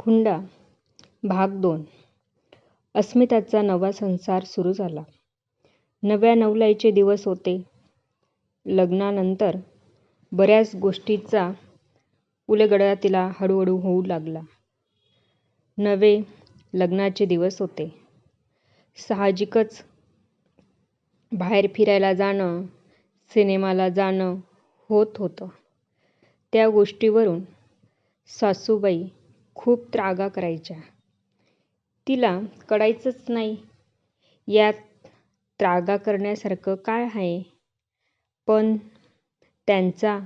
हुंडा भाग दोन अस्मिताचा नवा संसार सुरू झाला. नव्या नवलाईचे दिवस होते. लग्नानंतर बऱ्याच गोष्टीचा उलगडा तिला हळूहळू होऊ लागला. नवे लग्नाचे दिवस होते. साहजिकच बाहेर फिरायला जाणं, सिनेमाला जाणं होत होतं. त्या गोष्टीवरून सासूबाई खूप त्रागा करायच्या. तिला कळायचंच नाही यात त्रागा करण्यासारखं काय आहे? पण त्यांचा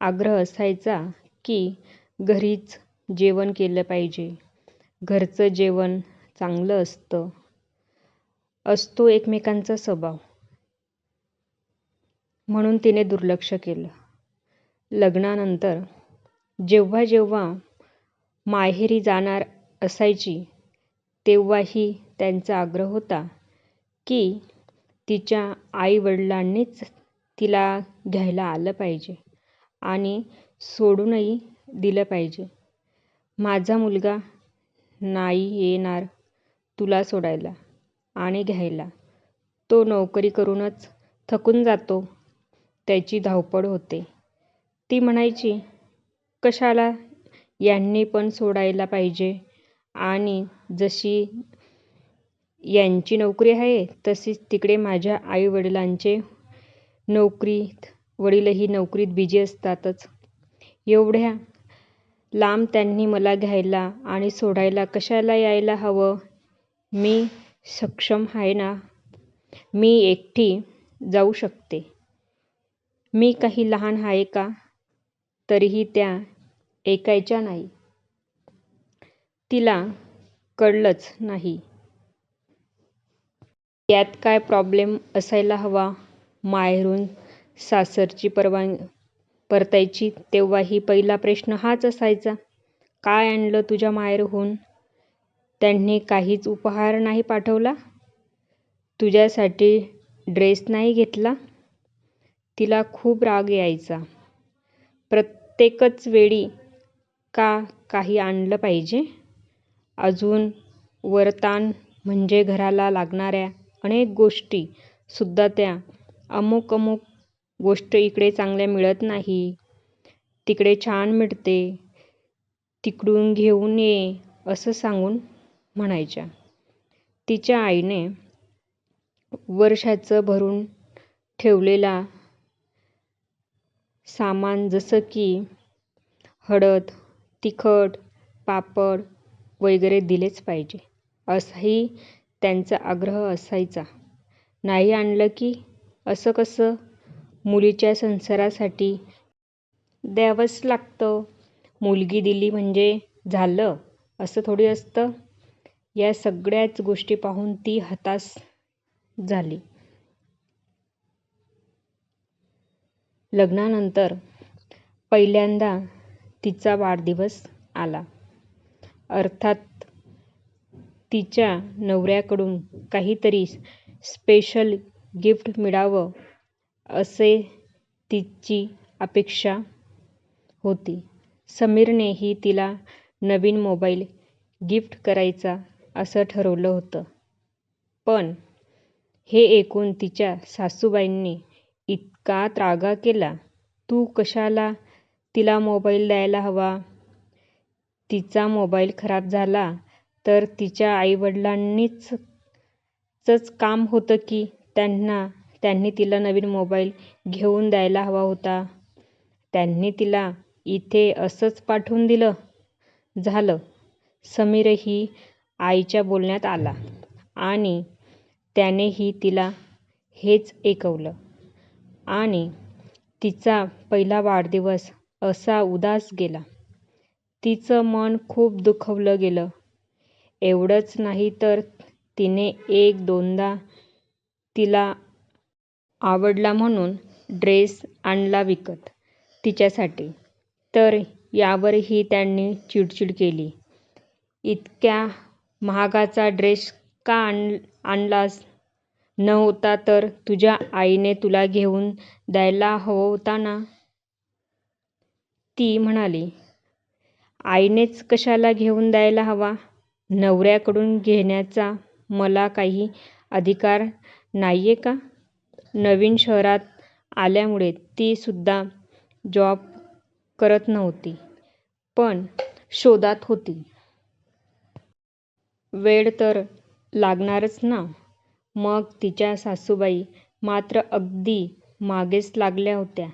आग्रह असायचा की घरीच जेवण केलं पाहिजे. घरचं जेवण चांगलं असतं, असतो एकमेकांचा स्वभाव. म्हणून तिने दुर्लक्ष केलं. लग्नानंतर जेव्हा जेव्हा माहेरी जाणार असायची तेव्हाही त्यांचा आग्रह होता की तिच्या आईवडिलांनीच तिला घ्यायला आलं पाहिजे आणि सोडूनही दिलं पाहिजे. माझा मुलगा नाही येणार तुला सोडायला आणि घ्यायला. तो नोकरी करूनच थकून जातो. त्याची धावपळ होते. ती म्हणायची, कशाला यांनी पण सोडायला पाहिजे आणि जशी यांची नोकरी आहे तशीच तिकडे माझ्या आईवडिलांचे नोकरीत वडीलही नोकरीत बिझी असतातच. एवढ्या लांब त्यांनी मला घ्यायला आणि सोडायला कशाला यायला हवं? मी सक्षम आहे ना. मी एकटी जाऊ शकते. मी काही लहान आहे का? तरीही त्या ऐकायच्या नाही. तिला कळलंच नाही. यात काय प्रॉब्लेम असायला हवा? माहेरून सासरची परतायची तेव्हाही पहिला प्रश्न हाच असायचा. काय आणलं तुझ्या माहेरहून? त्यांनी काहीच उपहार नाही पाठवला? तुझ्यासाठी ड्रेस नाही घेतला? तिला खूप राग यायचा. प्रत्येकच वेळी का काही आणलं पाहिजे? अजून वरतान म्हणजे घराला लागणाऱ्या अनेक गोष्टी सुद्धा त्या अमुक अमुक गोष्ट इकडे चांगल्या मिळत नाही, तिकडे छान मिळते, तिकडून घेऊन ये असं सांगून म्हणायच्या. तिच्या आईने वर्षाचं भरून ठेवलेला सामान जसं की हळद, तिखट, पापड वगैरे दिलेच पाहिजे असाही त्यांचा आग्रह असायचा. नाही आणलं की असं कसं? मुलीच्या संसारासाठी द्यावंच लागतं. मुलगी दिली म्हणजे झालं असं थोडी असतं. या सगळ्याच गोष्टी पाहून ती हताश झाली. लग्नानंतर पहिल्यांदा तिचा वाढदिवस आला. अर्थात तिच्या नवऱ्याकडून काहीतरी स्पेशल गिफ्ट मिळावं असे तिची अपेक्षा होती. समीरनेही तिला नवीन मोबाईल गिफ्ट करायचा असं ठरवलं होतं. पण हे ऐकून तिच्या सासूबाईंनी इतका त्रागा केला. तू कशाला तिला मोबाईल द्यायला हवा? तिचा मोबाईल खराब झाला तर तिच्या आईवडिलांनीच काम होतं की त्यांनी तिला नवीन मोबाईल घेऊन द्यायला हवा होता. त्यांनी तिला इथे असंच पाठवून दिलं. झालं. समीरही आईच्या बोलण्यात आला आणि त्यानेही तिला हेच ऐकवलं आणि तिचा पहिला वाढदिवस असा उदास गेला. तिचं मन खूप दुखावलं गेलं. एवढंच नाही तर तिने एक दोनदा तिला आवडला म्हणून ड्रेस आणला विकत तिच्यासाठी, तर यावरही त्यांनी चिडचिड केली. इतक्या महागाचा ड्रेस का आणलास? नव्हता तर तुझ्या आईने तुला घेऊन द्यायला हवा होता ना? ती म्हणाली, आईनेच कशाला घेऊन द्यायला हवा? नवऱ्याकडून घेण्याचा मला काही अधिकार नाहीये का? नवीन शहरात आल्यामुळे ती सुद्धा जॉब करत नव्हती पण शोधात होती. वेळ तर लागणारच ना. मग तिच्या सासूबाई मात्र अगदी मागेच लागल्या होत्या.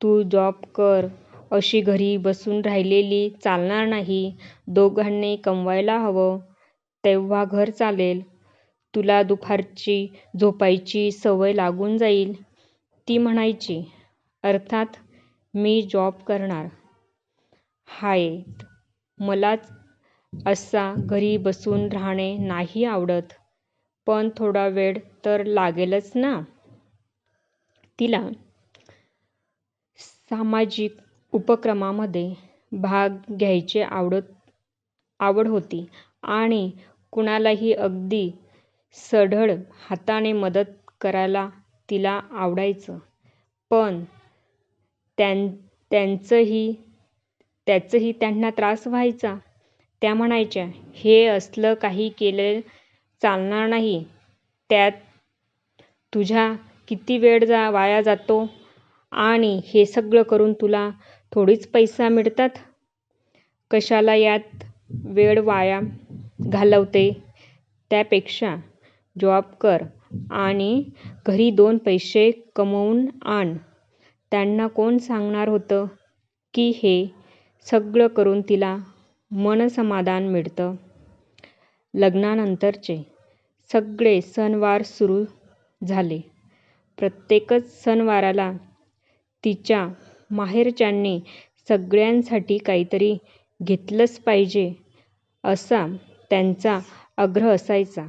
तू जॉब कर अशी घरी बसून राहिलेली चालणार नाही. दोघांनी कमवायला हवं तेव्हा घर चालेल. तुला दुपारची झोपायची सवय लागून जाईल. ती म्हणायची अर्थात मी जॉब करणार. हायत मलाच असा घरी बसून राहणे नाही आवडत पण थोडा वेळ तर लागेलच ना. तिला सामाजिक उपक्रमामध्ये भाग घ्यायची आवड होती आणि कुणालाही अगदी सढळ हाताने मदत करायला तिला आवडायचं. पण त्याचंही त्यांना त्रास व्हायचा. त्या म्हणायच्या हे असलं काही केलेलं चालणार नाही. त्यात तुझा किती वेळ जा वाया जातो आणि हे सगळं करून तुला थोडीच पैसा मिळतात. कशाला यात वेळ वाया घालवते? त्यापेक्षा जॉब कर आणि घरी दोन पैसे कमवून आण. त्यांना कोण सांगणार होतं की हे सगळं करून तिला मनसमाधान मिळतं. लग्नानंतरचे सगळे सणवार सुरू झाले. प्रत्येकच सणवाराला तिच्या माहेरच्यांनी सगळ्यांसाठी काहीतरी घेतलंच पाहिजे असा त्यांचा आग्रह असायचा.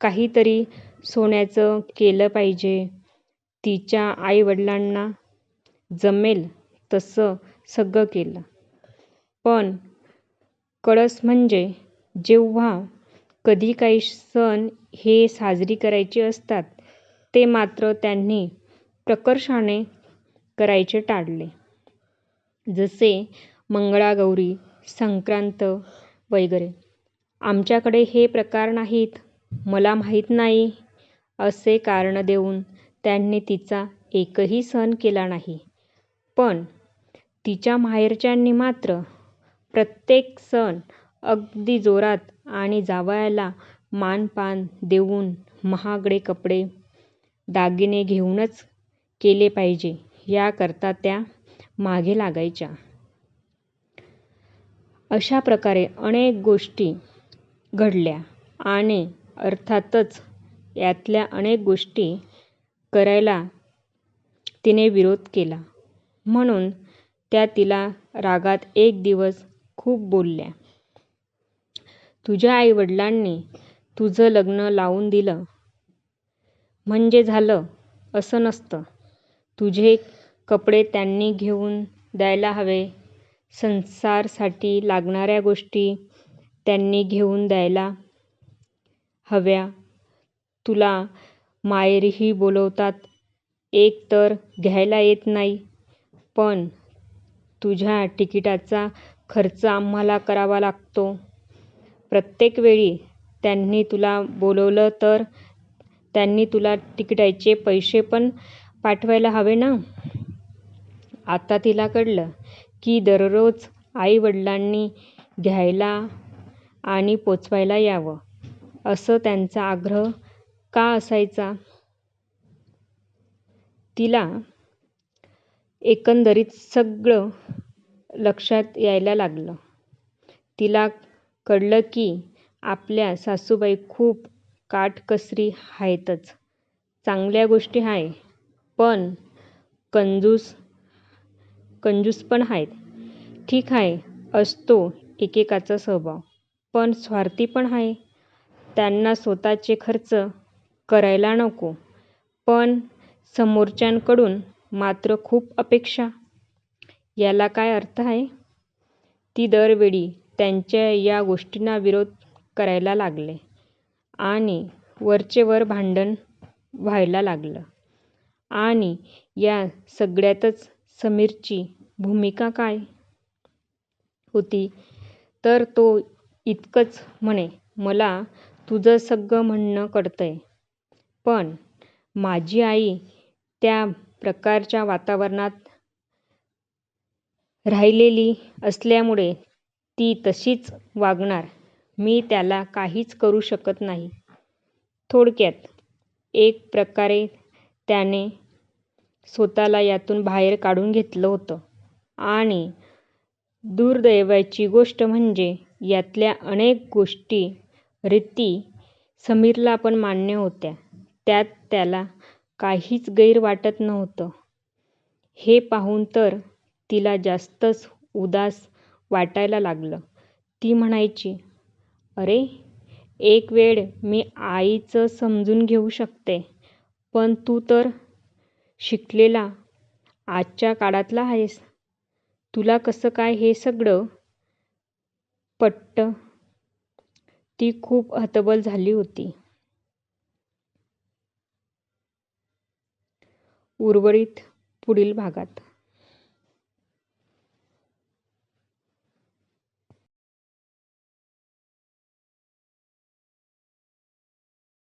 काहीतरी सोन्याचं केलं पाहिजे. तिच्या आईवडिलांना जमेल तसं सगळं केलं. पण कळस म्हणजे जेव्हा कधी काही सण हे साजरी करायचे असतात ते मात्र त्यांनी प्रकर्षाने करायचे टाळले. जसे मंगळागौरी संक्रांत वगैरे. आमच्याकडे हे प्रकार नाहीत. मला माहीत नाही असे कारण देऊन त्यांनी तिचा एकही सण केला नाही. पण तिच्या माहेरच्यांनी मात्र प्रत्येक सण अगदी जोरात आणि जावयाला मानपान देऊन महागडे कपडे दागिने घेऊनच केले पाहिजे. याकरता त्या मागे लागायच्या. अशा प्रकारे अनेक गोष्टी घडल्या आणि अर्थातच यातल्या अनेक गोष्टी करायला तिने विरोध केला. म्हणून त्या तिला रागात एक दिवस खूप बोलल्या तुझ्या आईवडिलांनी तुझं लग्न लावून दिलं. म्हणजे झालं असं नसतं. तुझे कपडे त्यांनी घेऊन द्यायला हवे. संसारासाठी लागणाऱ्या गोष्टी त्यांनी घेऊन द्यायला हव्या. तुला माहेरही बोलवतात एक तर घ्यायला येत नाही पण तुझ्या तिकिटाचा खर्च आम्हाला करावा लागतो. प्रत्येक वेळी त्यांनी तुला बोलवलं तर त्यांनी तुला तिकीटाचे पैसे पण पाठवायला हवे ना? आता तिला कळलं की दररोज आईवडिलांनी घ्यायला आणि पोचवायला यावं. असं त्यांचा आग्रह का असायचा? तिला एकंदरीत सगळं लक्षात यायला लागलं. तिला कळलं की आपल्या सासूबाई खूप काटकसरी आहेतच. चांगल्या गोष्टी आहे पण कंजूस कंजूस पण आहेत. ठीक आहे असतो एकेकाचा स्वभाव. पण स्वार्थी पण आहे. त्यांना स्वतःचे खर्च करायला नको. पण समोरच्यांकडून मात्र खूप अपेक्षा. याला काय अर्थ आहे? ती दरवेळी त्यांच्या या गोष्टींना विरोध करायला लागले आणि वरचेवर भांडण व्हायला लागलं. आणि या सगळ्यातच समीरची भूमिका काय होती तर तो इतकंच म्हणे, मला तुझं सगळं म्हणणं कळतंय. पण माझी आई त्या प्रकारच्या वातावरणात राहिलेली असल्यामुळे ती तशीच वागणार. मी त्याला काहीच करू शकत नाही. थोडक्यात एक प्रकारे त्याने स्वतःला यातून बाहेर काढून घेतलं होतं. आणि दुर्दैवाची गोष्ट म्हणजे यातल्या अनेक गोष्टी, रीती समीरला पण मान्य होत्या. त्यात त्याला काहीच गैर वाटत नव्हतं. हे पाहून तर तिला जास्तच उदास वाटायला लागलं. ती म्हणायची, अरे एक वेळ मी आईचं समजून घेऊ शकते. पण तू तर शिकलेला, आजच्या काळातला आहेस. तुला कसं काय हे सगळं पटतं? ती खूप हतबल झाली होती. उर्वरित पुढील भागात